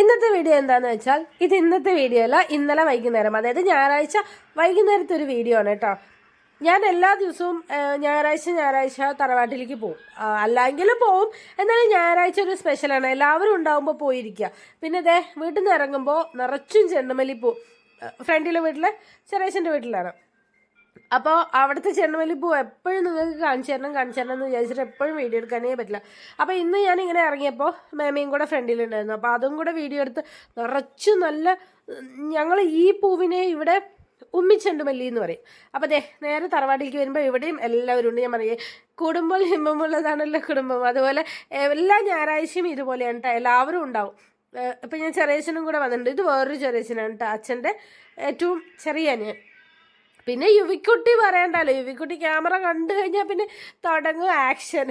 ഇന്നത്തെ വീഡിയോ എന്താന്ന് വെച്ചാൽ ഇത് ഇന്നത്തെ വീഡിയോ അല്ല ഇന്നലെ വൈകുന്നേരം. അതായത് ഞായറാഴ്ച വൈകുന്നേരത്തെ ഒരു വീഡിയോ ആണ് കേട്ടോ. ഞാൻ എല്ലാ ദിവസവും ഞായറാഴ്ച ഞായറാഴ്ച തറവാട്ടിലേക്ക് പോകും. അല്ലെങ്കിലും പോവും. എന്നാലും ഞായറാഴ്ച ഒരു സ്പെഷ്യലാണ് എല്ലാവരും ഉണ്ടാവുമ്പോൾ പോയിരിക്കുക. പിന്നെ ഇതേ വീട്ടിൽ നിന്ന് ഇറങ്ങുമ്പോൾ നിറച്ചും ചെണ്ടുമല്ലി പോവും ഫ്രണ്ടിലെ വീട്ടിലെ ചെറിയച്ഛന്റെ വീട്ടിലാണ്. അപ്പോൾ അവിടുത്തെ ചെണ്ടുമല്ലിപ്പൂ എപ്പോഴും നിങ്ങൾക്ക് കാണിച്ചു തരണം കാണിച്ചു തരണം എന്ന് വിചാരിച്ചിട്ട് എപ്പോഴും വീഡിയോ എടുക്കാനേ പറ്റില്ല. അപ്പോൾ ഇന്ന് ഞാൻ ഇങ്ങനെ ഇറങ്ങിയപ്പോൾ മേമയും കൂടെ ഫ്രണ്ടിലുണ്ടായിരുന്നു അപ്പോൾ അതും കൂടെ വീഡിയോ എടുത്ത് നിറച്ചു നല്ല ഞങ്ങൾ ഈ പൂവിനെ ഇവിടെ ഉമ്മിച്ചെണ്ടുമല്ലി എന്ന് പറയും. അപ്പോൾ അതെ നേരെ തറവാട്ടിലേക്ക് വരുമ്പോൾ ഇവിടെയും എല്ലാവരും ഉണ്ട്. ഞാൻ പറയേ കുടുംബം ഹിമ്പമുള്ളതാണല്ലോ കുടുംബം. അതുപോലെ എല്ലാ ഞായറാഴ്ചയും ഇതുപോലെയാണ് കേട്ടോ എല്ലാവരും ഉണ്ടാവും. ഇപ്പം ഞാൻ ചെറിയച്ഛനും കൂടെ വന്നിട്ടുണ്ട്. ഇത് വേറൊരു ചെറിയച്ഛനാണ് കേട്ടോ അച്ഛന്റെ ഏറ്റവും ചെറിയ അനിയൻ. പിന്നെ യുവിക്കുട്ടി പറയണ്ടല്ലോ. യുവിക്കുട്ടി ക്യാമറ കണ്ടു കഴിഞ്ഞാൽ പിന്നെ തുടങ്ങും ആക്ഷൻ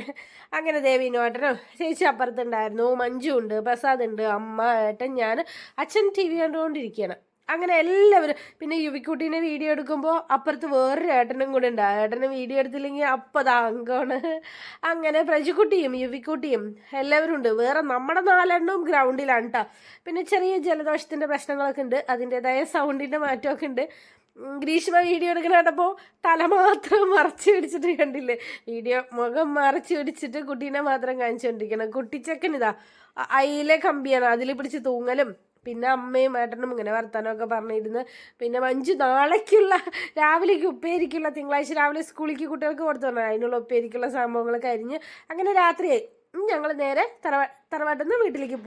അങ്ങനെ ദേവീനോട്ടനും ചേച്ചി അപ്പുറത്തുണ്ടായിരുന്നു. മഞ്ജു ഉണ്ട് പ്രസാദ് ഉണ്ട് അമ്മ ഏട്ടൻ ഞാൻ അച്ഛൻ ടി വി കണ്ടുകൊണ്ടിരിക്കുകയാണ്. അങ്ങനെ എല്ലാവരും പിന്നെ യുവിക്കുട്ടീനെ വീഡിയോ എടുക്കുമ്പോൾ അപ്പുറത്ത് വേറൊരു ഏട്ടനും കൂടെ ഉണ്ട്. ഏട്ടന് വീഡിയോ എടുത്തില്ലെങ്കിൽ അപ്പം താങ്കാണ് അങ്ങനെ പ്രജുക്കുട്ടിയും യുവിക്കുട്ടിയും എല്ലാവരും ഉണ്ട്. വേറെ നമ്മുടെ നാലെണ്ണവും ഗ്രൗണ്ടിലാണ് കേട്ടോ പിന്നെ ചെറിയ ജലദോഷത്തിന്റെ പ്രശ്നങ്ങളൊക്കെ ഉണ്ട്. അതിന്റെതായ സൗണ്ടിന്റെ മാറ്റമൊക്കെ ഉണ്ട്. ഗ്രീഷ്മ വീഡിയോ എടുക്കണ കണ്ടപ്പോൾ തല മാത്രം മറച്ചു പിടിച്ചിട്ട് കണ്ടില്ലേ? വീഡിയോ മുഖം മറച്ചു പിടിച്ചിട്ട് കുട്ടീനെ മാത്രം കാണിച്ചുകൊണ്ടിരിക്കണം കുട്ടിച്ചക്കൻ ഇതാ അയിലെ കമ്പിയാണ്. അതിൽ പിടിച്ച് തൂങ്ങലും പിന്നെ അമ്മയും ഏട്ടനും ഇങ്ങനെ വർത്താനമൊക്കെ പറഞ്ഞിരുന്ന്. പിന്നെ മഞ്ജു നാളേക്കുള്ള രാവിലേക്ക് ഉപ്പേരിക്കുള്ള തിങ്കളാഴ്ച രാവിലെ സ്കൂളിലേക്ക് കുട്ടികൾക്ക് കൊടുത്തു പറഞ്ഞു അതിനുള്ള ഉപ്പേരിക്കുള്ള സംഭവങ്ങൾ കഴിഞ്ഞ് അങ്ങനെ രാത്രിയായി. ഞങ്ങൾ നേരെ തറവാ തറവാട്ടിൽ നിന്ന് വീട്ടിലേക്ക്